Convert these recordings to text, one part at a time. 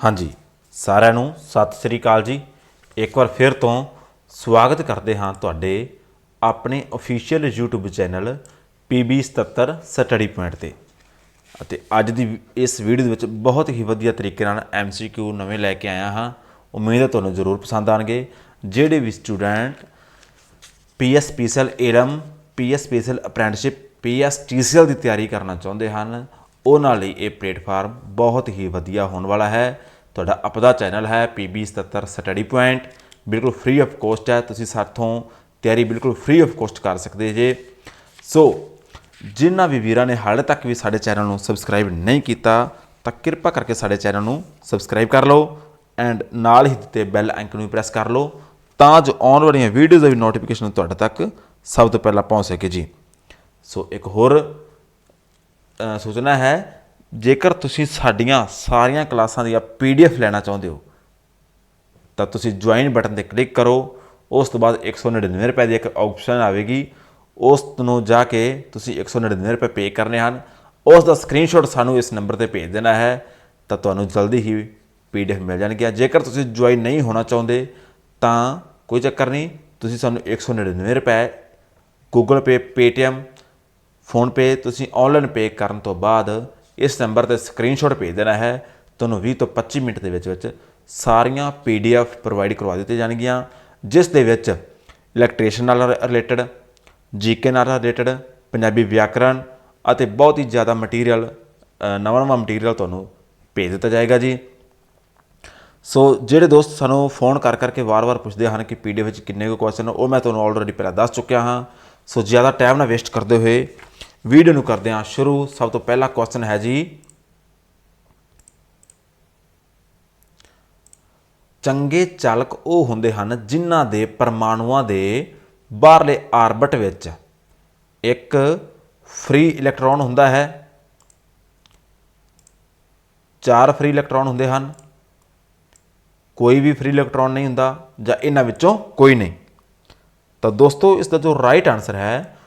ਹਾਂਜੀ, ਸਾਰਿਆਂ ਨੂੰ ਸਤਿ ਸ੍ਰੀ ਅਕਾਲ ਜੀ। ਇੱਕ ਵਾਰ ਫਿਰ ਤੋਂ ਸਵਾਗਤ ਕਰਦੇ ਹਾਂ ਤੁਹਾਡੇ ਆਪਣੇ official YouTube channel PB77 study point ਤੇ। ਅਤੇ ਅੱਜ ਦੀ ਇਸ ਵੀਡੀਓ ਦੇ ਵਿੱਚ ਬਹੁਤ ਹੀ ਵਧੀਆ ਤਰੀਕੇ ਨਾਲ MCQ ਨਵੇਂ ਲੈ ਕੇ ਆਇਆ ਹਾਂ। ਉਮੀਦ ਹੈ ਤੁਹਾਨੂੰ ਜ਼ਰੂਰ ਪਸੰਦ ਆਣਗੇ। ਜਿਹੜੇ ਵੀ student PS special ਏਰਮ PS special apprenticeship PS TCL ਦੀ ਤਿਆਰੀ ਕਰਨਾ ਚਾਹੁੰਦੇ ਹਨ, ਉਹਨਾਂ ਲਈ ਇਹ ਪਲੇਟਫਾਰਮ ਬਹੁਤ ਹੀ ਵਧੀਆ ਹੋਣ ਵਾਲਾ ਹੈ। ਤੁਹਾਡਾ ਆਪਦਾ ਚੈਨਲ ਹੈ PB77 ਸਟੱਡੀ ਪੁਆਇੰਟ। ਬਿਲਕੁਲ ਫ੍ਰੀ ਆਫ ਕੋਸਟ ਹੈ, ਤੁਸੀਂ ਸਾਥੋਂ ਤਿਆਰੀ ਬਿਲਕੁਲ ਫ੍ਰੀ ਆਫ ਕੋਸਟ ਕਰ ਸਕਦੇ ਜੇ। ਸੋ ਜਿਨ੍ਹਾਂ ਵੀ ਵੀਰਾਂ ਨੇ ਹਾਲੇ ਤੱਕ ਵੀ ਸਾਡੇ ਚੈਨਲ ਨੂੰ ਸਬਸਕ੍ਰਾਈਬ ਨਹੀਂ ਕੀਤਾ, ਤਾਂ ਕਿਰਪਾ ਕਰਕੇ ਸਾਡੇ ਚੈਨਲ ਨੂੰ ਸਬਸਕ੍ਰਾਈਬ ਕਰ ਲਓ ਐਂਡ ਨਾਲ ਹੀ ਦਿੱਤੇ ਬੈਲ ਆਈਕਨ ਨੂੰ ਪ੍ਰੈਸ ਕਰ ਲਓ, ਤਾਂ ਜੋ ਆਉਣ ਵਾਲੀਆਂ ਵੀਡੀਓਜ਼ ਦੀ ਨੋਟੀਫਿਕੇਸ਼ਨ ਤੁਹਾਡੇ ਤੱਕ ਸਭ ਤੋਂ ਪਹਿਲਾਂ ਪਹੁੰਚ ਸਕੇ ਜੀ। ਸੋ ਇੱਕ ਹੋਰ ਸੂਚਨਾ ਹੈ ਜੇਕਰ ਤੁਸੀਂ ਸਾਡੀਆਂ ਸਾਰੀਆਂ ਕਲਾਸਾਂ ਦੀਆਂ ਪੀਡੀਐਫ ਲੈਣਾ ਚਾਹੁੰਦੇ ਹੋ, ਤਾਂ ਤੁਸੀਂ ਜੁਆਇਨ ਬਟਨ ਤੇ ਕਲਿੱਕ ਕਰੋ। ਉਸ ਤੋਂ ਬਾਅਦ 199 ਰੁਪਏ ਦੀ ਇੱਕ ਆਪਸ਼ਨ ਆਵੇਗੀ। ਉਸ ਨੂੰ ਜਾ ਕੇ ਤੁਸੀਂ 199 ਰੁਪਏ ਪੇ ਕਰਨੇ ਹਨ। ਉਸ ਦਾ ਸਕਰੀਨਸ਼ਾਟ ਸਾਨੂੰ ਇਸ ਨੰਬਰ ਤੇ ਭੇਜ ਦੇਣਾ ਹੈ, ਤਾਂ ਤੁਹਾਨੂੰ ਜਲਦੀ ਹੀ ਪੀਡੀਐਫ ਮਿਲ ਜਾਣਗੀਆਂ ਜੇਕਰ ਤੁਸੀਂ ਜੁਆਇਨ ਨਹੀਂ ਹੋਣਾ ਚਾਹੁੰਦੇ, ਤਾਂ ਕੋਈ ਚੱਕਰ ਨਹੀਂ, ਤੁਸੀਂ ਸਾਨੂੰ 199 ਰੁਪਏ Google pay Paytm PhonePe ਤੁਸੀਂ ਆਨਲਾਈਨ ਪੇ ਕਰਨ ਤੋਂ ਬਾਅਦ ਇਸ ਨੰਬਰ ਤੇ ਸਕਰੀਨਸ਼ਾਟ ਭੇਜ ਦੇਣਾ ਹੈ। ਤੁਹਾਨੂੰ 20 ਤੋਂ 25 ਮਿੰਟ ਦੇ ਵਿੱਚ ਵਿੱਚ ਸਾਰੀਆਂ ਪੀਡੀਐਫ ਪ੍ਰੋਵਾਈਡ ਕਰਵਾ ਦਿੱਤੀਆਂ ਜਾਣਗੀਆਂ, ਜਿਸ ਦੇ ਵਿੱਚ ਇਲੈਕਟ੍ਰੀਸ਼ਨ ਨਾਲ ਰਿਲੇਟਡ ਜੀਕੇ ਨਾਲ ਰਿਲੇਟਡ ਪੰਜਾਬੀ ਵਿਆਕਰਣ ਅਤੇ ਬਹੁਤ ਹੀ ਜ਼ਿਆਦਾ ਮਟੀਰੀਅਲ ਨਵਾਂ ਨਵਾਂ ਮਟੀਰੀਅਲ ਤੁਹਾਨੂੰ ਭੇਜ ਦਿੱਤਾ ਜਾਏਗਾ ਜੀ। ਸੋ ਜਿਹੜੇ ਦੋਸਤ ਸਾਨੂੰ ਫੋਨ ਕਰ ਕਰਕੇ ਵਾਰ-ਵਾਰ ਪੁੱਛਦੇ ਹਨ ਕਿ ਪੀਡੀਐਫ ਵਿੱਚ ਕਿੰਨੇ ਕੁ ਕੁਐਸਚਨ ਉਹ ਮੈਂ ਤੁਹਾਨੂੰ ਆਲਰੇਡੀ ਪਹਿਲਾਂ ਦੱਸ ਚੁੱਕਿਆ ਹਾਂ। ਸੋ ਜ਼ਿਆਦਾ ਟਾਈਮ ਨਾ ਵੇਸਟ ਕਰਦੇ ਹੋਏ ਵੀਡੀਓ ਨੂੰ ਕਰਦੇ ਹਾਂ ਸ਼ੁਰੂ। ਸਭ ਤੋਂ ਪਹਿਲਾ ਕੁਐਸਚਨ ਹੈ ਜੀ, ਚੰਗੇ ਚਾਲਕ ਉਹ ਹੁੰਦੇ ਹਨ ਜਿਨ੍ਹਾਂ ਦੇ ਪਰਮਾਣੂਆਂ ਦੇ ਬਾਹਰਲੇ ਆਰਬਿਟ ਵਿੱਚ ਇੱਕ ਫ੍ਰੀ ਇਲੈਕਟ੍ਰੋਨ ਹੁੰਦਾ ਹੈ, ਚਾਰ ਫ੍ਰੀ ਇਲੈਕਟ੍ਰੋਨ ਹੁੰਦੇ ਹਨ, ਕੋਈ ਵੀ ਫ੍ਰੀ ਇਲੈਕਟ੍ਰੋਨ ਨਹੀਂ ਹੁੰਦਾ ਜਾਂ ਇਹਨਾਂ ਵਿੱਚੋਂ ਕੋਈ ਨਹੀਂ। ਤਾਂ ਦੋਸਤੋ ਇਸ ਦਾ ਜੋ ਰਾਈਟ ਆਨਸਰ ਹੈ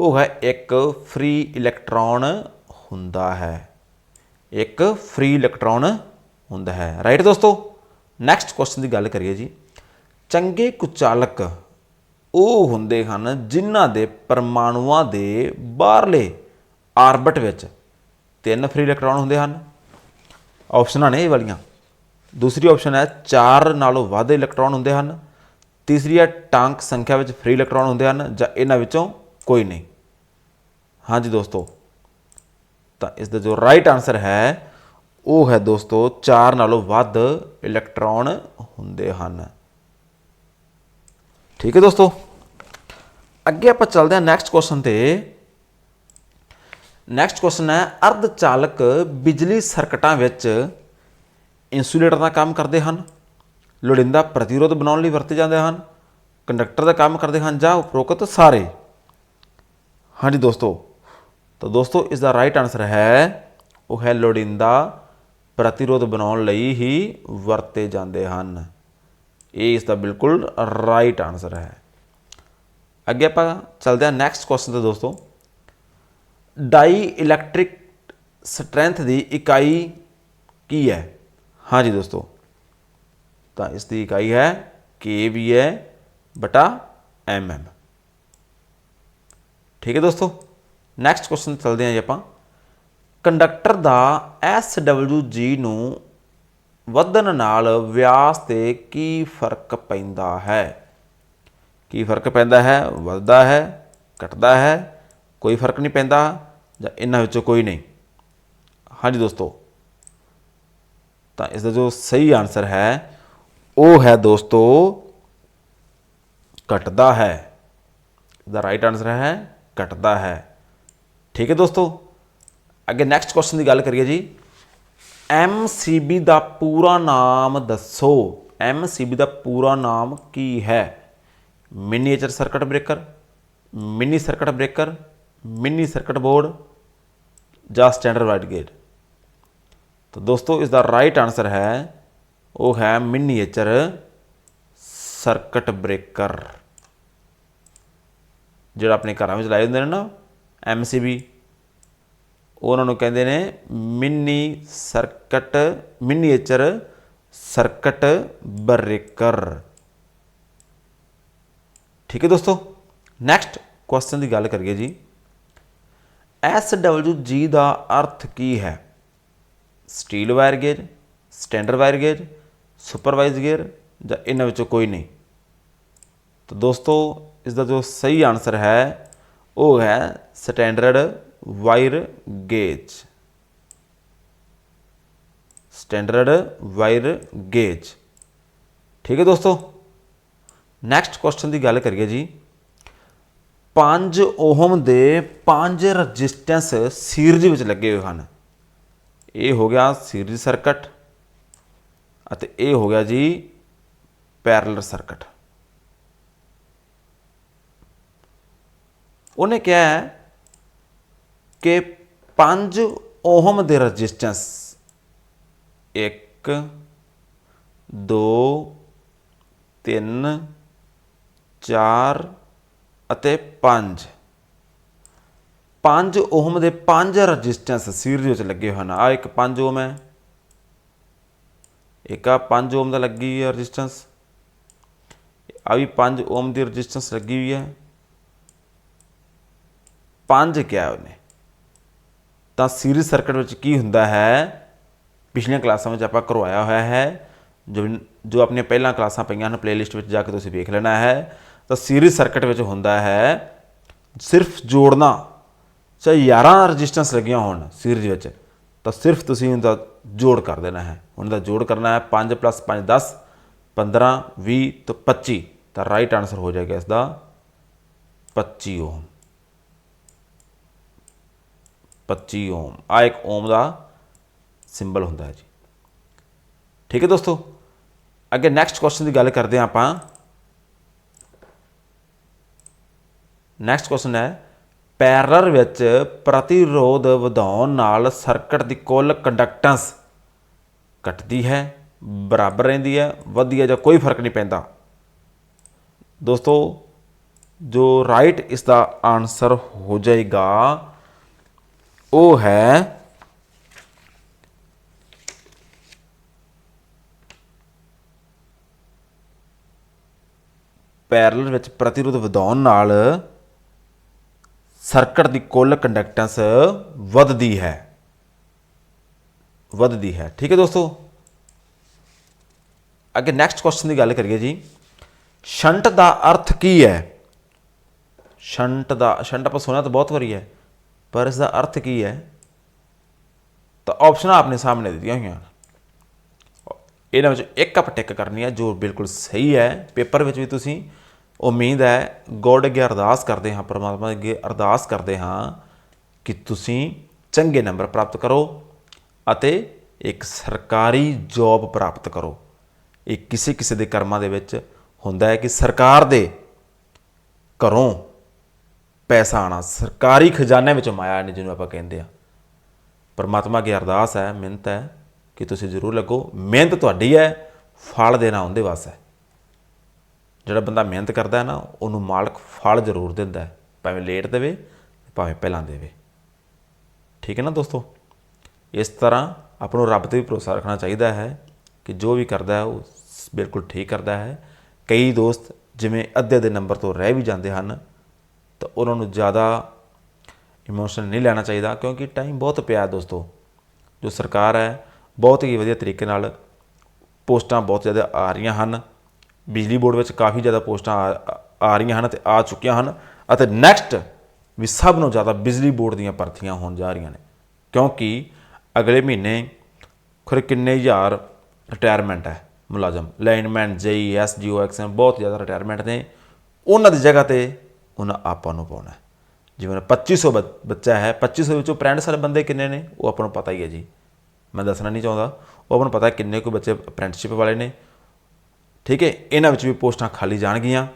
ਉਹ ਹੈ ਇੱਕ ਫ੍ਰੀ ਇਲੈਕਟ੍ਰੋਨ ਹੁੰਦਾ ਹੈ। ਇੱਕ ਫ੍ਰੀ ਇਲੈਕਟ੍ਰੋਨ ਹੁੰਦਾ ਹੈ। ਰਾਈਟ ਦੋਸਤੋ? ਨੈਕਸਟ ਕੁਐਸਚਨ ਦੀ ਗੱਲ ਕਰੀਏ ਜੀ। ਚੰਗੇ ਕੁਚਾਲਕ ਉਹ ਹੁੰਦੇ ਹਨ ਜਿਨ੍ਹਾਂ ਦੇ ਪਰਮਾਣੂਆਂ ਦੇ ਬਾਹਰਲੇ ਆਰਬਿਟ ਵਿੱਚ ਤਿੰਨ ਫ੍ਰੀ ਇਲੈਕਟ੍ਰੋਨ ਹੁੰਦੇ ਹਨ। ਆਪਸ਼ਨਾਂ ਨੇ ਇਹ ਵਾਲੀਆਂ। ਦੂਸਰੀ ਆਪਸ਼ਨ ਹੈ ਚਾਰ ਨਾਲੋਂ ਵੱਧ ਇਲੈਕਟ੍ਰੋਨ ਹੁੰਦੇ ਹਨ। ਤੀਸਰੀ ਹੈ ਟਾਂਕ ਸੰਖਿਆ ਵਿੱਚ ਫ੍ਰੀ ਇਲੈਕਟ੍ਰੋਨ ਹੁੰਦੇ ਹਨ ਜਾਂ ਇਹਨਾਂ ਵਿੱਚੋਂ ਕੋਈ ਨਹੀਂ। ਹਾਂਜੀ ਦੋਸਤੋ, ਤਾਂ ਇਸ ਦਾ ਜੋ ਰਾਈਟ ਆਨਸਰ ਹੈ, ਉਹ ਹੈ ਦੋਸਤੋ ਚਾਰ ਨਾਲੋਂ ਵੱਧ ਇਲੈਕਟ੍ਰੋਨ ਹੁੰਦੇ ਹਨ। ਠੀਕ ਹੈ ਦੋਸਤੋ? ਅੱਗੇ ਆਪਾਂ ਚੱਲਦੇ ਹਾਂ ਨੈਕਸਟ ਕੁਐਸਚਨ ਤੇ। ਨੈਕਸਟ ਕੁਐਸਚਨ ਹੈ, ਅਰਧ ਚਾਲਕ ਬਿਜਲੀ ਸਰਕਟਾਂ ਵਿੱਚ ਇਨਸੂਲੇਟਰ ਦਾ ਕੰਮ ਕਰਦੇ ਹਨ, ਲੋੜਿੰਦਾ ਪ੍ਰਤੀਰੋਧ ਬਣਾਉਣ ਲਈ ਵਰਤੇ ਜਾਂਦੇ ਹਨ, ਕੰਡਕਟਰ ਦਾ ਕੰਮ ਕਰਦੇ ਹਨ ਜਾਂ ਉਪਰੋਕਤ ਸਾਰੇ। ਹਾਂਜੀ ਦੋਸਤੋ ਤਾਂ ਦੋਸਤੋ ਇਸ ਦਾ ਰਾਈਟ ਆਨਸਰ ਹੈ, ਉਹ ਹੈ ਲੋੜੀਂਦਾ ਪ੍ਰਤੀਰੋਧ ਬਣਾਉਣ ਲਈ ਹੀ ਵਰਤੇ ਜਾਂਦੇ ਹਨ। ਇਹ ਇਸ ਦਾ ਬਿਲਕੁਲ ਰਾਈਟ ਆਨਸਰ ਹੈ। ਅੱਗੇ ਆਪਾਂ ਚੱਲਦੇ ਹਾਂ ਨੈਕਸਟ ਕੁਐਸਚਨ ਤੇ ਦੋਸਤੋ। ਡਾਈ ਇਲੈਕਟ੍ਰਿਕ ਸਟਰੈਂਥ ਦੀ ਇਕਾਈ ਕੀ ਹੈ? ਹਾਂਜੀ ਦੋਸਤੋ, ਤਾਂ ਇਸ ਦੀ ਇਕਾਈ ਹੈ kVA ਬਟਾ mm ਠੀਕ ਹੈ ਦੋਸਤੋ? ਨੈਕਸਟ ਕੁਐਸਚਨ ਚੱਲਦੇ ਹਾਂ ਜੀ ਆਪਾਂ। ਕੰਡਕਟਰ ਦਾ SWG ਨੂੰ ਵਧਣ ਨਾਲ ਵਿਆਸ ਤੇ ਕੀ ਫ਼ਰਕ ਪੈਂਦਾ ਹੈ? ਕੀ ਫ਼ਰਕ ਪੈਂਦਾ ਹੈ? ਵੱਧਦਾ ਹੈ? ਘਟਦਾ ਹੈ? ਕੋਈ ਫ਼ਰਕ ਨਹੀਂ ਪੈਂਦਾ ਜਾਂ ਇਹਨਾਂ ਵਿੱਚੋਂ ਕੋਈ ਨਹੀਂ? ਹਾਂਜੀ ਦੋਸਤੋ, ਤਾਂ ਇਸ ਦਾ ਜੋ ਸਹੀ ਆਨਸਰ ਹੈ, ਉਹ ਹੈ ਦੋਸਤੋ, ਘਟਦਾ ਹੈ। ਦਾ ਰਾਈਟ ਆਨਸਰ ਹੈ, ਘਟਦਾ ਹੈ। ਠੀਕ ਹੈ ਦੋਸਤੋ? ਅੱਗੇ ਨੈਕਸਟ ਕੁਐਸਚਨ ਦੀ ਗੱਲ ਕਰੀਏ ਜੀ। MCB ਦਾ ਪੂਰਾ ਨਾਮ ਦੱਸੋ। MCB ਦਾ ਪੂਰਾ ਨਾਮ ਕੀ ਹੈ? Miniature circuit breaker mini circuit breaker mini circuit board ਜਾਂ ਸਟੈਂਡਰਡ ਵਾਈਟ ਗੇਟ ਤਾਂ ਦੋਸਤੋ ਇਸ ਦਾ ਰਾਈਟ ਆਨਸਰ ਹੈ, ਉਹ ਹੈ ਮਿਨੀਏਚਰ ਸਰਕਟ ਬ੍ਰੇਕਰ ਜਿਹੜਾ ਆਪਣੇ ਘਰਾਂ ਵਿੱਚ ਲਾਏ ਹੁੰਦੇ ਨੇ ਨਾ ਐਮਸੀਬੀ ਉਹਨਾਂ ਨੂੰ ਕਹਿੰਦੇ ਨੇ mini circuit miniature circuit breaker. ਠੀਕ ਹੈ ਦੋਸਤੋ ਨੈਕਸਟ ਕੁਐਸਚਨ ਦੀ ਗੱਲ ਕਰੀਏ ਜੀ। SWG ਦਾ ਅਰਥ ਕੀ ਹੈ? Steel wire gauge standard wire gauge supervise gear ਜਾਂ ਇਹਨਾਂ ਵਿੱਚੋਂ ਕੋਈ ਨਹੀਂ? ਤਾਂ ਦੋਸਤੋ ਇਸ ਦਾ ਜੋ ਸਹੀ ਆਨਸਰ ਹੈ, ਉਹ ਹੈ standard wire gauge standard wire gauge ਠੀਕ ਹੈ ਦੋਸਤੋ ਨੈਕਸਟ ਕੁਐਸਚਨ ਦੀ ਗੱਲ ਕਰੀਏ ਜੀ। 5 ਓਹਮ ਦੇ 5 ਰੈਜ਼ਿਸਟੈਂਸ ਸੀਰੀਜ਼ ਵਿੱਚ ਲੱਗੇ ਹੋਏ ਹਨ। ਇਹ ਹੋ ਗਿਆ ਸੀਰੀਜ਼ ਸਰਕਟ ਅਤੇ ਇਹ ਹੋ ਗਿਆ ਜੀ ਪੈਰਲਲ ਸਰਕਟ ਉਹਨੇ ਕਿਹਾ ਹੈ ਕਿ 5 ਓਹਮ ਦੇ ਰੈਜ਼ਿਸਟੈਂਸ। 1 2 3 4 ਅਤੇ 5 5 ਓਹਮ ਦੇ 5 ਰੈਜ਼ਿਸਟੈਂਸ ਸੀਰੀਜ਼ ਵਿੱਚ ਲੱਗੇ ਹੋਏ ਹਨ। ਆ ਇੱਕ 5 ਓਹਮ ਹੈ। ਇੱਕ ਆ 5 ਓਮ ਦਾ ਲੱਗੀ ਹੋਈ ਹੈ ਰੈਜ਼ਿਸਟੈਂਸ। ਆ ਵੀ 5 ਓਮ ਦੀ ਰੈਜ਼ਿਸਟੈਂਸ ਲੱਗੀ ਹੋਈ ਹੈ। 5 ਕਿਹਾ ਉਹਨੇ। ਤਾਂ ਸੀਰੀਜ਼ ਸਰਕਟ ਵਿੱਚ ਕੀ ਹੁੰਦਾ ਹੈ? ਪਿਛਲੀਆਂ ਕਲਾਸਾਂ ਵਿੱਚ ਆਪਾਂ ਕਰਵਾਇਆ ਹੋਇਆ ਹੈ। ਜੋ ਜੋ ਆਪਣੀਆਂ ਪਹਿਲਾਂ ਕਲਾਸਾਂ ਪਈਆਂ ਹਨ ਪਲੇਲਿਸਟ ਵਿੱਚ ਜਾ ਕੇ ਤੁਸੀਂ ਵੇਖ ਲੈਣਾ ਹੈ। ਤਾਂ ਸੀਰੀਜ਼ ਸਰਕਟ ਵਿੱਚ ਹੁੰਦਾ ਹੈ, ਸਿਰਫ ਜੋੜਨਾ, ਚਾਹੇ 11 ਰੈਜ਼ਿਸਟੈਂਸ ਲੱਗੀਆਂ ਹੋਣ ਸੀਰੀਜ਼ ਵਿੱਚ, ਤਾਂ ਸਿਰਫ ਤੁਸੀਂ ਉਹਦਾ ਜੋੜ ਕਰ ਦੇਣਾ ਹੈ। ਉਹਨਾਂ ਦਾ ਜੋੜ ਕਰਨਾ ਹੈ 5 5 10 15 20 ਤੋਂ 25 ਤਾਂ ਰਾਈਟ ਆਨਸਰ ਹੋ ਜਾਏਗਾ ਇਸ ਦਾ 25 ਓਮ 25 ਓਮ। ਆ ਇੱਕ ਓਮ ਦਾ ਸਿੰਬਲ ਹੁੰਦਾ ਹੈ ਜੀ। ਠੀਕ ਹੈ ਦੋਸਤੋ? ਅੱਗੇ ਨੈਕਸਟ ਕੁਐਸਚਨ ਦੀ ਗੱਲ ਕਰਦੇ ਹਾਂ ਆਪਾਂ। ਨੈਕਸਟ ਕੁਐਸਚਨ ਹੈ ਪੈਰਲਲ ਵਿੱਚ ਪ੍ਰਤੀਰੋਧ ਵਧਾਉਣ ਨਾਲ ਸਰਕਟ ਦੀ ਕੁੱਲ ਕੰਡਕਟੈਂਸ ਘਟਦੀ ਹੈ, ਬਰਾਬਰ ਰਹਿੰਦੀ ਹੈ, ਵਧੀਆ ਜਾਂ ਕੋਈ ਫ਼ਰਕ ਨਹੀਂ ਪੈਂਦਾ। ਦੋਸਤੋ, ਜੋ ਰਾਈਟ ਇਸ ਦਾ ਆਨਸਰ ਹੋ ਜਾਏਗਾ ਉਹ ਹੈ ਪੈਰਲਲ ਵਿੱਚ ਪ੍ਰਤੀਰੋਧ ਵਧਾਉਣ ਨਾਲ ਸਰਕਟ ਦੀ ਕੁੱਲ ਕੰਡਕਟੈਂਸ ਵੱਧਦੀ ਹੈ। ਵੱਧਦੀ ਹੈ। ਠੀਕ ਹੈ ਦੋਸਤੋ? ਅੱਗੇ ਨੈਕਸਟ ਕੁਐਸਚਨ ਦੀ ਗੱਲ ਕਰੀਏ ਜੀ। ਸ਼ੰਟ ਦਾ ਅਰਥ ਕੀ ਹੈ? ਸ਼ੰਟ ਦਾ, ਸ਼ੰਟ ਆਪਾਂ ਸੁਣਿਆ ਤਾਂ ਬਹੁਤ ਵਾਰੀ ਹੈ। ਪਰ ਇਸ ਦਾ ਅਰਥ ਕੀ ਹੈ? ਤਾਂ ਆਪਸ਼ਨਾਂ ਆਪਣੇ ਸਾਹਮਣੇ ਦਿੱਤੀਆਂ ਹੋਈਆਂ। ਹਨ ਇਹਨਾਂ ਵਿੱਚ ਇੱਕ ਅਪ ਟਿਕ ਕਰਨੀ ਹੈ ਜੋ ਬਿਲਕੁਲ ਸਹੀ ਹੈ। ਪੇਪਰ ਵਿੱਚ ਵੀ ਤੁਸੀਂ ਉਮੀਦ ਹੈ, ਗੋਡ ਅੱਗੇ ਅਰਦਾਸ ਕਰਦੇ ਹਾਂ, ਪਰਮਾਤਮਾ ਅੱਗੇ ਅਰਦਾਸ ਕਰਦੇ ਹਾਂ ਕਿ ਤੁਸੀਂ ਚੰਗੇ ਨੰਬਰ ਪ੍ਰਾਪਤ ਕਰੋ ਅਤੇ ਇੱਕ ਸਰਕਾਰੀ ਜੌਬ ਪ੍ਰਾਪਤ ਕਰੋ। ਇਹ ਕਿਸੇ ਕਿਸੇ ਦੇ ਕਰਮਾਂ ਦੇ ਵਿੱਚ ਹੁੰਦਾ ਹੈ ਕਿ ਸਰਕਾਰ ਦੇ ਘਰੋਂ ਪੈਸਾ ਆਣਾ। ਸਰਕਾਰੀ ਖਜ਼ਾਨੇ ਵਿੱਚੋਂ ਮਾਇਆ ਨੇ ਜਿਹਨੂੰ ਆਪਾਂ ਕਹਿੰਦੇ ਆ। ਪਰਮਾਤਮਾ ਅੱਗੇ ਅਰਦਾਸ ਹੈ, ਮਿਹਨਤ ਹੈ ਕਿ ਤੁਸੀਂ ਜ਼ਰੂਰ ਲੱਗੋ। ਮਿਹਨਤ ਤੁਹਾਡੀ ਹੈ, ਫਲ ਦੇਣਾ ਉਹਦੇ ਵਾਸਤੇ ਜਿਹੜਾ ਬੰਦਾ ਮਿਹਨਤ ਕਰਦਾ ਹੈ ਨਾ, ਉਹਨੂੰ ਮਾਲਕ ਫਲ ਜ਼ਰੂਰ ਦਿੰਦਾ ਹੈ। ਭਾਵੇਂ ਲੇਟ ਦੇਵੇ, ਭਾਵੇਂ ਪਹਿਲਾਂ ਦੇਵੇ। ਠੀਕ ਹੈ ਨਾ ਦੋਸਤੋ? ਇਸ ਤਰ੍ਹਾਂ ਆਪ ਨੂੰ ਰੱਬ ਤੇ ਵੀ ਭਰੋਸਾ ਰੱਖਣਾ ਚਾਹੀਦਾ ਹੈ ਕਿ ਜੋ ਵੀ ਕਰਦਾ ਹੈ, ਉਹ ਬਿਲਕੁਲ ਠੀਕ ਕਰਦਾ ਹੈ। ਕਈ ਦੋਸਤ ਜਿਵੇਂ ਅੱਧੇ ਦੇ ਨੰਬਰ ਤੋਂ ਰਹਿ ਵੀ ਜਾਂਦੇ ਹਨ ਤਾਂ ਉਹਨਾਂ ਨੂੰ ਜ਼ਿਆਦਾ ਇਮੋਸ਼ਨ ਨਹੀਂ ਲੈਣਾ ਚਾਹੀਦਾ ਕਿਉਂਕਿ ਟਾਈਮ ਬਹੁਤ ਪਿਆ ਦੋਸਤੋ। ਜੋ ਸਰਕਾਰ ਹੈ, ਬਹੁਤ ਹੀ ਵਧੀਆ ਤਰੀਕੇ ਨਾਲ ਪੋਸਟਾਂ ਬਹੁਤ ਜ਼ਿਆਦਾ ਆ ਰਹੀਆਂ ਹਨ। ਬਿਜਲੀ ਬੋਰਡ ਵਿੱਚ ਕਾਫੀ ਜ਼ਿਆਦਾ ਪੋਸਟਾਂ ਆ- ਆ ਰਹੀਆਂ ਹਨ ਤੇ ਆ ਚੁੱਕੀਆਂ ਹਨ ਅਤੇ ਨੈਕਸਟ ਵੀ ਸਭ ਨੂੰ ਜ਼ਿਆਦਾ ਬਿਜਲੀ ਬੋਰਡ ਦੀਆਂ ਭਰਤੀਆਂ ਹੋਣ ਜਾ ਰਹੀਆਂ ਨੇ। ਕਿਉਂਕਿ ਅਗਲੇ ਮਹੀਨੇ ਖੁਰ ਕਿੰਨੇ ਹਜ਼ਾਰ ਰਿਟਾਇਰਮੈਂਟ ਹੈ ਮੁਲਾਜ਼ਮ। ਲਾਈਨਮੈਨ ਜੇਈ ਐਸਜੀਓ ਐਕਸਐਮ ਬਹੁਤ ਜ਼ਿਆਦਾ ਰਿਟਾਇਰਮੈਂਟ ਨੇ। ਉਹਨਾਂ ਦੀ ਜਗ੍ਹਾ ਤੇ ਉਹਨਾਂ ਆਪਾਂ ਨੂੰ ਪਾਉਣਾ ਹੈ। ਜਿਵੇਂ 2500 ਬੱਚ- ਬੱਚਾ ਹੈ 2500 ਵਿੱਚੋਂ 65 ਸਾਲ ਬੰਦੇ ਕਿੰਨੇ ਨੇ, ਉਹ ਆਪਾਂ ਨੂੰ ਪਤਾ ਹੀ ਹੈ ਜੀ। ਮੈਂ ਦੱਸਣਾ ਨਹੀਂ ਚਾਹੁੰਦਾ। ਉਹ ਆਪਾਂ ਨੂੰ ਪਤਾ ਕਿੰਨੇ ਕੁ ਬੱਚੇ ਅਪ੍ਰੈਂਟਿਸਸ਼ਿਪ ਵਾਲੇ ਨੇ। ਠੀਕ ਹੈ, ਇਹਨਾਂ ਵਿੱਚ ਵੀ ਪੋਸਟਾਂ ਖਾਲੀ ਜਾਣਗੀਆਂ।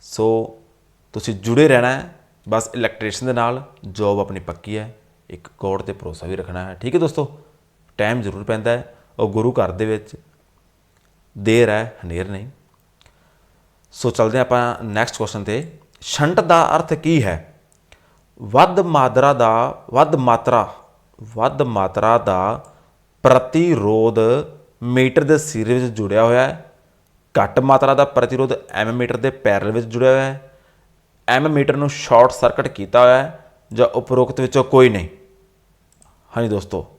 ਸੋ ਤੁਸੀਂ ਜੁੜੇ ਰਹਿਣਾ ਹੈ, ਬਸ ਇਲੈਕਟ੍ਰੀਸ਼ੀਅਨ ਦੇ ਨਾਲ ਜੋਬ ਆਪਣੀ ਪੱਕੀ ਹੈ। ਇੱਕ ਗੋਡ ਤੇ ਭਰੋਸਾ ਵੀ ਰੱਖਣਾ ਹੈ। ਠੀਕ ਹੈ ਦੋਸਤੋ ਟਾਈਮ ਜ਼ਰੂਰ ਪੈਂਦਾ ਹੈ। ਉਹ ਗੁਰੂ ਘਰ ਦੇ ਵਿੱਚ ਦੇਰ ਹੈ, ਹਨੇਰ ਨਹੀਂ। ਸੋ ਚਲਦੇ ਹਾਂ ਆਪਾਂ ਨੈਕਸਟ ਕੁਐਸਚਨ ਤੇ। ਛੰਟ ਦਾ ਅਰਥ ਕੀ ਹੈ? ਵੱਧ ਮਾਤਰਾ ਦਾ, ਵੱਧ ਮਾਤਰਾ ਵੱਧ ਮਾਤਰਾ ਦਾ ਪ੍ਰਤੀਰੋਧ ਮੀਟਰ ਦੇ ਸਿਰੇ ਵਿੱਚ ਜੁੜਿਆ ਹੋਇਆ ਹੈ। ਘੱਟ ਮਾਤਰਾ ਦਾ ਪ੍ਰਤੀਰੋਧ ਐਮ ਮੀਟਰ ਦੇ ਪੈਰਲ ਵਿੱਚ ਜੁੜਿਆ ਹੋਇਆ ਹੈ। ਐਮ ਮੀਟਰ ਨੂੰ ਸ਼ਾਰਟ ਸਰਕਟ ਕੀਤਾ ਹੋਇਆ ਹੈ, ਜਾਂ ਉਪਰੋਕਤ ਵਿੱਚੋਂ ਕੋਈ ਨਹੀਂ। ਹਾਂਜੀ ਦੋਸਤੋ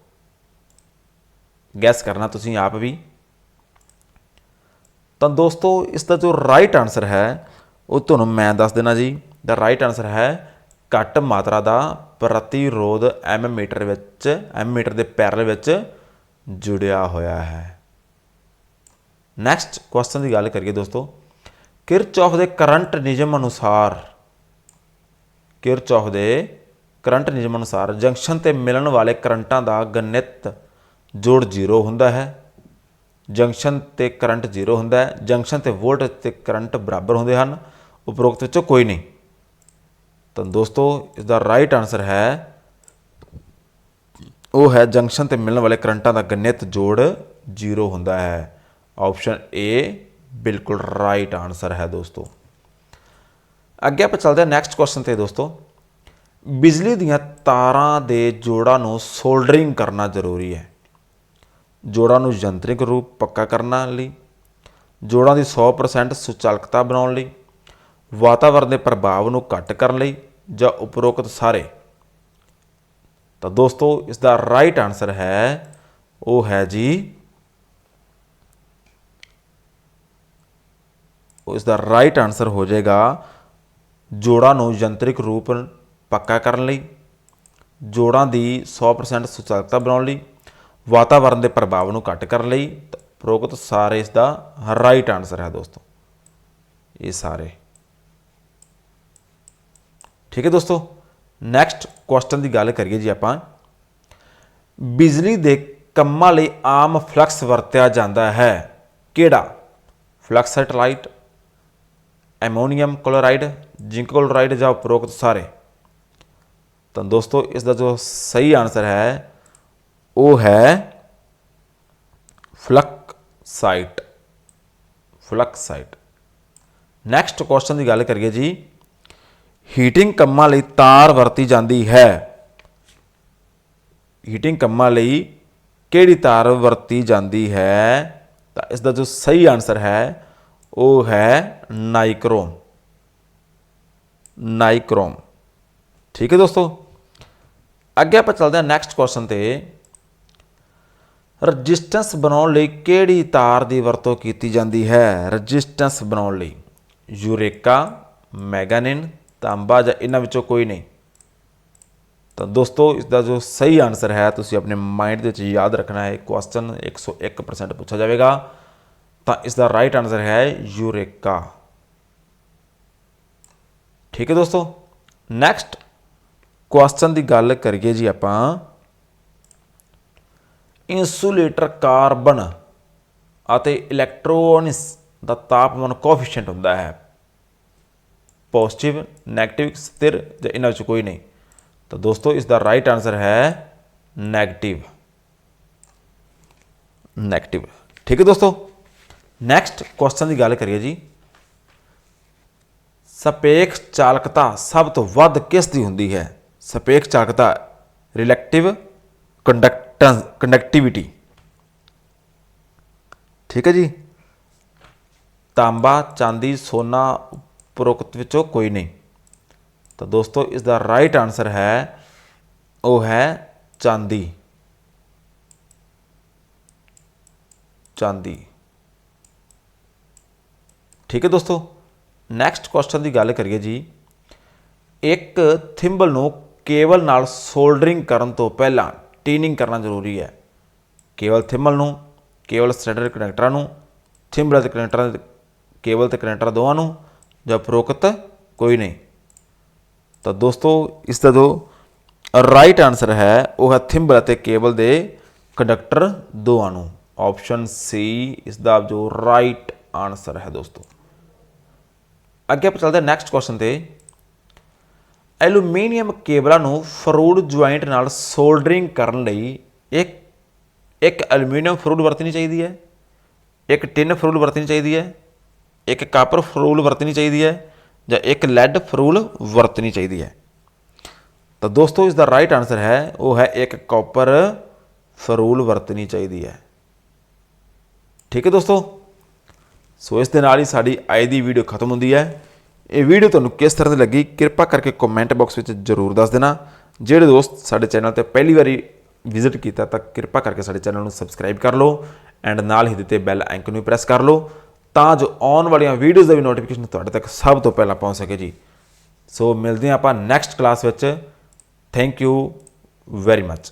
ਗੈਸ ਕਰਨਾ ਤੁਸੀਂ ਆਪ ਵੀ। ਤਾਂ ਦੋਸਤੋ, ਇਸ ਦਾ ਜੋ ਰਾਈਟ ਆਨਸਰ ਹੈ ਉਹ ਤੁਹਾਨੂੰ ਮੈਂ ਦੱਸ ਦੇਣਾ ਜੀ ਦਾ ਰਾਈਟ ਆਨਸਰ ਹੈ ਘੱਟ ਮਾਤਰਾ ਦਾ ਪ੍ਰਤੀਰੋਧ ਐਮ ਮੀਟਰ ਵਿੱਚ ਐਮ ਮੀਟਰ ਦੇ ਪੈਰਲ ਵਿੱਚ ਜੁੜਿਆ ਹੋਇਆ ਹੈ। ਨੈਕਸਟ ਕੁਐਸਚਨ ਦੀ ਗੱਲ ਕਰੀਏ ਦੋਸਤੋ ਕਿਰਚੌਫ ਦੇ ਕਰੰਟ ਨਿਯਮ ਅਨੁਸਾਰ ਕਿਰਚੌਫ ਦੇ ਕਰੰਟ ਨਿਯਮ ਅਨੁਸਾਰ ਜੰਕਸ਼ਨ ਤੇ ਮਿਲਣ ਵਾਲੇ ਕਰੰਟਾਂ ਦਾ ਗਣਿਤ ਜੋੜ 0 ਹੁੰਦਾ ਹੈ। ਜੰਕਸ਼ਨ ਤੇ ਕਰੰਟ 0 ਹੁੰਦਾ ਹੈ ਜੰਕਸ਼ਨ ਤੇ ਵੋਲਟ ਤੇ ਕਰੰਟ ਬਰਾਬਰ ਹੁੰਦੇ ਹਨ। ਉਪਰੋਕਤ ਵਿੱਚੋਂ ਕੋਈ ਨਹੀਂ। ਤਾਂ ਦੋਸਤੋ ਇਸ ਦਾ ਰਾਈਟ ਆਨਸਰ ਹੈ, ਉਹ ਹੈ ਜੰਕਸ਼ਨ ਤੇ ਮਿਲਣ ਵਾਲੇ ਕਰੰਟਾਂ ਦਾ ਗਣਿਤ ਜੋੜ 0 ਹੁੰਦਾ ਹੈ। ਆਪਸ਼ਨ ਏ ਬਿਲਕੁਲ ਰਾਈਟ ਆਨਸਰ ਹੈ ਦੋਸਤੋ। ਅੱਗੇ ਆਪਾਂ ਚੱਲਦੇ ਹਾਂ ਨੈਕਸਟ ਕੁਐਸਚਨ ਤੇ ਦੋਸਤੋ। ਬਿਜਲੀ ਦੀਆਂ ਤਾਰਾਂ ਦੇ ਜੋੜਾਂ ਨੂੰ ਸੋਲਡਰਿੰਗ ਕਰਨਾ ਜ਼ਰੂਰੀ ਹੈ। ਜੋੜਾਂ ਨੂੰ ਯੰਤਰਿਕ ਰੂਪ ਪੱਕਾ ਕਰਨ ਲਈ, ਜੋੜਾਂ ਦੀ 100% ਸੁਚਾਲਕਤਾ ਬਣਾਉਣ ਲਈ ਵਾਤਾਵਰਣ ਦੇ ਪ੍ਰਭਾਵ ਨੂੰ ਘੱਟ ਕਰਨ ਲਈ ਜਾਂ ਉਪਰੋਕਤ ਸਾਰੇ। ਤਾਂ ਦੋਸਤੋ, ਇਸ ਦਾ ਰਾਈਟ ਆਨਸਰ ਹੈ, ਉਹ ਹੈ ਜੀ, ਉਹ ਇਸ ਦਾ ਰਾਈਟ ਆਨਸਰ ਹੋ ਜਾਏਗਾ ਜੋੜਾਂ ਨੂੰ ਯੰਤਰਿਕ ਰੂਪ ਪੱਕਾ ਕਰਨ ਲਈ, ਜੋੜਾਂ ਦੀ 100% ਸੁਚਾਰਕਤਾ ਬਣਾਉਣ ਲਈ ਵਾਤਾਵਰਣ ਦੇ ਪ੍ਰਭਾਵ ਨੂੰ ਘੱਟ ਕਰਨ ਲਈ, ਤਾਂ ਉਪਰੋਕਤ ਸਾਰੇ ਇਸ ਦਾ ਰਾਈਟ ਆਨਸਰ ਹੈ ਦੋਸਤੋ। ਇਹ ਸਾਰੇ। ਠੀਕ ਹੈ ਦੋਸਤੋ? ਨੈਕਸਟ ਕੁਐਸਚਨ ਦੀ ਗੱਲ ਕਰੀਏ ਜੀ ਆਪਾਂ। ਬਿਜਲੀ ਦੇ ਕੰਮਾਂ ਲਈ ਆਮ ਫਲਕਸ ਵਰਤਿਆ ਜਾਂਦਾ ਹੈ। ਕਿਹੜਾ? ਫਲਕਸੈਟਲਾਈਟ ਐਮੋਨੀਅਮ ਕਲੋਰਾਈਡ, ਜ਼ਿੰਕ ਕਲੋਰਾਈਡ ਜਾਂ ਉਪਰੋਕਤ ਸਾਰੇ? ਤਾਂ ਦੋਸਤੋ, ਇਸ ਦਾ ਜੋ ਸਹੀ ਆਨਸਰ ਹੈ, ਉਹ ਹੈ ਫਲਕਸਾਈਟ। ਫਲਕਸਾਈਟ। ਨੈਕਸਟ ਕੁਐਸਚਨ ਦੀ ਗੱਲ ਕਰੀਏ ਜੀ। ਹੀਟਿੰਗ ਕੰਮਾਂ ਲਈ ਤਾਰ ਵਰਤੀ ਜਾਂਦੀ ਹੈ। ਹੀਟਿੰਗ ਕੰਮਾਂ ਲਈ ਕਿਹੜੀ ਤਾਰ ਵਰਤੀ ਜਾਂਦੀ ਹੈ? ਤਾਂ ਇਸ ਦਾ ਜੋ ਸਹੀ ਆਨਸਰ ਹੈ, ਉਹ ਹੈ ਨਾਈਕਰੋਮ ਨਾਈਕਰੋਮ ਠੀਕ ਹੈ ਦੋਸਤੋ? ਅੱਗੇ ਆਪਾਂ ਚੱਲਦੇ ਹਾਂ ਨੈਕਸਟ ਕੁਐਸਚਨ ਤੇ। ਰੈਜ਼ਿਸਟੈਂਸ ਬਣਾਉਣ ਲਈ ਕਿਹੜੀ ਤਾਰ ਦੀ ਵਰਤੋਂ ਕੀਤੀ ਜਾਂਦੀ ਹੈ? ਰੈਜ਼ਿਸਟੈਂਸ ਬਣਾਉਣ ਲਈ ਯੂਰੇਕਾ, ਮੈਗਾਨਿਨ ਤਾਂਬਾ ਜਾਂ ਇਹਨਾਂ ਵਿੱਚੋਂ ਕੋਈ ਨਹੀਂ। ਤਾਂ ਦੋਸਤੋ ਇਸ ਦਾ ਜੋ ਸਹੀ ਆਨਸਰ ਹੈ, ਤੁਸੀਂ ਆਪਣੇ ਮਾਈਂਡ ਦੇ ਵਿੱਚ ਯਾਦ ਰੱਖਣਾ ਹੈ ਕੁਐਸਚਨ 101% ਪੁੱਛਿਆ ਜਾਵੇਗਾ। ਤਾਂ ਇਸ ਦਾ ਰਾਈਟ ਆਨਸਰ ਹੈ ਯੂਰੇਕਾ। ਠੀਕ ਹੈ ਦੋਸਤੋ? ਨੈਕਸਟ ਕੁਐਸਚਨ ਦੀ ਗੱਲ ਕਰੀਏ ਜੀ ਆਪਾਂ। ਇਨਸੂਲੇਟਰ ਕਾਰਬਨ ਅਤੇ ਇਲੈਕਟ੍ਰੋਨਸ ਦਾ ਤਾਪਮਾਨ ਕੋਐਫੀਸ਼ੀਐਂਟ ਹੁੰਦਾ ਹੈ। ਪੋਜ਼ਿਟਿਵ 네ਗੇਟਿਵ ਸਥਿਰ ਜਾਂ ਇਹਨਾਂ ਵਿੱਚ ਕੋਈ ਨਹੀਂ। ਤਾਂ ਦੋਸਤੋ ਇਸ ਦਾ ਰਾਈਟ ਆਨਸਰ ਹੈ 네ਗੇਟਿਵ 네ਗੇਟਿਵ ਠੀਕ ਹੈ ਦੋਸਤੋ? ਨੈਕਸਟ ਕੁਐਸਚਨ ਦੀ ਗੱਲ ਕਰੀਏ ਜੀ। ਸਪੇਖ ਚਾਲਕਤਾ ਸਭ ਤੋਂ ਵੱਧ ਕਿਸ ਦੀ ਹੁੰਦੀ ਹੈ? ਸਪੇਖ ਚਾਲਕਤਾ ਰਿਲੈਕਟਿਵ ਕੰਡਕਟੈਂਸ ਕੰਡਕਟਿਵਿਟੀ ਠੀਕ ਹੈ ਜੀ? ਤਾਂਬਾ, ਚਾਂਦੀ, ਸੋਨਾ ਉਪਰੋਕਤ ਵਿੱਚੋਂ ਕੋਈ ਨਹੀਂ। ਤਾਂ ਦੋਸਤੋ ਇਸ ਦਾ ਰਾਈਟ ਆਨਸਰ ਹੈ, ਉਹ ਹੈ ਚਾਂਦੀ। ਚਾਂਦੀ। ਠੀਕ ਹੈ ਦੋਸਤੋ? ਨੈਕਸਟ ਕੁਐਸਚਨ ਦੀ ਗੱਲ ਕਰੀਏ ਜੀ। ਇੱਕ ਥਿੰਬਲ ਨੂੰ ਕੇਬਲ ਨਾਲ ਸੋਲਡਰਿੰਗ ਕਰਨ ਤੋਂ ਪਹਿਲਾਂ ਟੀਨਿੰਗ ਕਰਨਾ ਜ਼ਰੂਰੀ ਹੈ। ਕੇਵਲ ਥਿੰਬਲ ਨੂੰ, ਕੇਵਲ ਸਟੈਂਡਰਡ ਕਨੈਕਟਰਾਂ ਨੂੰ ਥਿੰਬਲ ਅਤੇ ਕਨੈਕਟਰਾਂ ਕੇਬਲ ਤੇ ਕਨੈਕਟਰ ਦੋਵਾਂ ਨੂੰ ਜਾਂ ਉਪਰੋਕਤ ਕੋਈ ਨਹੀਂ। ਤਾਂ ਦੋਸਤੋ, ਇਸ ਦਾ ਜੋ ਰਾਈਟ ਆਨਸਰ ਹੈ, ਉਹ ਹੈ ਥਿੰਬਲ ਅਤੇ ਕੇਬਲ ਦੇ ਕੰਡਕਟਰ ਦੋਵਾਂ ਨੂੰ। ਆਪਸ਼ਨ ਸੀ ਇਸ ਦਾ ਜੋ ਰਾਈਟ ਆਨਸਰ ਹੈ ਦੋਸਤੋ। ਅੱਗੇ ਆਪਾਂ ਚੱਲਦੇ ਹਾਂ ਨੈਕਸਟ ਕੁਐਸਚਨ ਤੇ। ਐਲੂਮੀਨੀਅਮ ਕੇਬਲਾਂ ਨੂੰ ਫਰੂਡ ਜੁਆਇੰਟ ਨਾਲ ਸੋਲਡਰਿੰਗ ਕਰਨ ਲਈ ਇੱਕ ਇੱਕ ਐਲੂਮੀਨੀਅਮ ਫਰੂਡ ਵਰਤਣੀ ਚਾਹੀਦੀ ਹੈ, ਇੱਕ ਟਿਨ ਫਰੂਡ ਵਰਤਣੀ ਚਾਹੀਦੀ ਹੈ ਇੱਕ ਕਾਪਰ ਫਰੂਲ ਵਰਤਣੀ ਚਾਹੀਦੀ ਹੈ ਜਾਂ ਇੱਕ ਲੈਡ ਫਰੂਲ ਵਰਤਣੀ ਚਾਹੀਦੀ ਹੈ। ਤਾਂ ਦੋਸਤੋ ਇਸ ਦਾ ਰਾਈਟ ਆਨਸਰ ਹੈ, ਉਹ ਹੈ ਇੱਕ ਕਾਪਰ ਫਰੂਲ ਵਰਤਣੀ ਚਾਹੀਦੀ ਹੈ। ਠੀਕ ਹੈ ਦੋਸਤੋ? ਸੋ ਇਸ ਦੇ ਨਾਲ ਹੀ ਸਾਡੀ ਅੱਜ ਦੀ ਵੀਡੀਓ ਖਤਮ ਹੁੰਦੀ ਹੈ। ਇਹ ਵੀਡੀਓ ਤੁਹਾਨੂੰ ਕਿਸ ਤਰ੍ਹਾਂ ਦੀ ਲੱਗੀ, ਕਿਰਪਾ ਕਰਕੇ ਕਮੈਂਟ ਬਾਕਸ ਵਿੱਚ ਜਰੂਰ ਦੱਸ ਦੇਣਾ। ਜਿਹੜੇ ਦੋਸਤ ਸਾਡੇ ਚੈਨਲ ਤੇ ਪਹਿਲੀ ਵਾਰੀ ਵਿਜ਼ਿਟ ਕੀਤਾ, ਤਾਂ ਕਿਰਪਾ ਕਰਕੇ ਸਾਡੇ ਚੈਨਲ ਨੂੰ ਸਬਸਕ੍ਰਾਈਬ ਕਰ ਲਓ ਐਂਡ ਨਾਲ ਹੀ ਦਿੱਤੇ ਬੈਲ ਆਈਕਨ ਨੂੰ ਪ੍ਰੈਸ ਕਰ ਲਓ। ਤਾਂ ਜੋ ਆਉਣ ਵਾਲੀਆਂ ਵੀਡੀਓਜ਼ ਦਾ ਵੀ ਨੋਟੀਫਿਕੇਸ਼ਨ ਤੁਹਾਡੇ ਤੱਕ ਸਭ ਤੋਂ ਪਹਿਲਾਂ ਪਹੁੰਚ ਸਕੇ ਜੀ। ਸੋ ਮਿਲਦੇ ਹਾਂ ਆਪਾਂ ਨੈਕਸਟ ਕਲਾਸ ਵਿੱਚ। Thank you very much